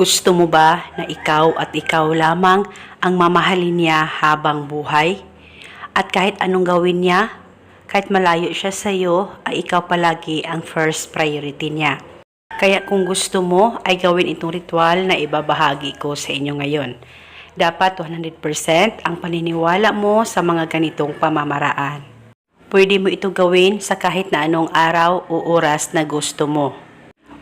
Gusto mo ba na ikaw at ikaw lamang ang mamahalin niya habang buhay? At kahit anong gawin niya, kahit malayo siya sa iyo, ay ikaw palagi ang first priority niya. Kaya kung gusto mo, ay gawin itong ritual na ibabahagi ko sa inyo ngayon. Dapat 100% ang paniniwala mo sa mga ganitong pamamaraan. Pwede mo ito gawin sa kahit na anong araw o oras na gusto mo.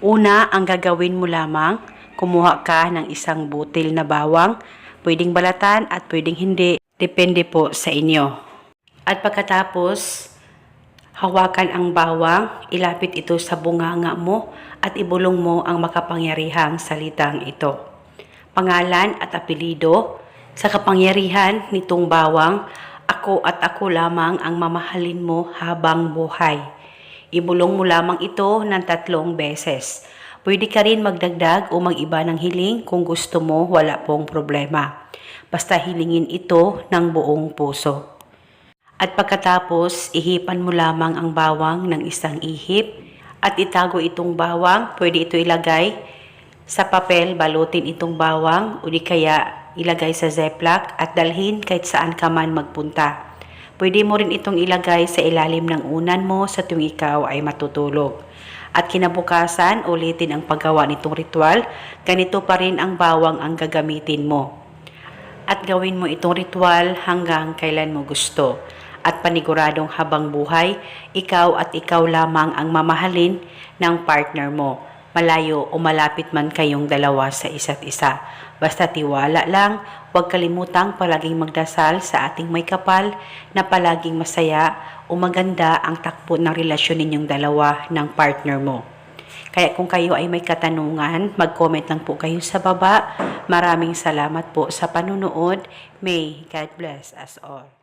Una, ang gagawin mo lamang, kumuha ka ng isang butil na bawang, pwedeng balatan at pwedeng hindi, depende po sa inyo. At pagkatapos, hawakan ang bawang, ilapit ito sa bunganga mo at ibulong mo ang makapangyarihang salitang ito. Pangalan at apelido, sa kapangyarihan nitong bawang, ako at ako lamang ang mamahalin mo habang buhay. Ibulong mo lamang ito ng tatlong beses. Pwede ka rin magdagdag o mag-iba ng hiling kung gusto mo, wala pong problema. Basta hilingin ito ng buong puso. At pagkatapos, ihipan mo lamang ang bawang ng isang ihip at itago itong bawang. Pwede ito ilagay sa papel, balutin itong bawang o di kaya ilagay sa ziploc at dalhin kahit saan ka man magpunta. Pwede mo rin itong ilagay sa ilalim ng unan mo sa tuwing ikaw ay matutulog. At kinabukasan, ulitin ang paggawa nitong ritual, ganito pa rin ang bawang ang gagamitin mo at gawin mo itong ritual hanggang kailan mo gusto. At paniguradong habang buhay, ikaw at ikaw lamang ang mamahalin ng partner mo. Malayo o malapit man kayong dalawa sa isa't isa. Basta tiwala lang, huwag kalimutang palaging magdasal sa ating may kapal na palaging masaya o maganda ang takbo ng relasyon ninyong dalawa ng partner mo. Kaya kung kayo ay may katanungan, mag-comment lang po kayo sa baba. Maraming salamat po sa panunood. May God bless us all.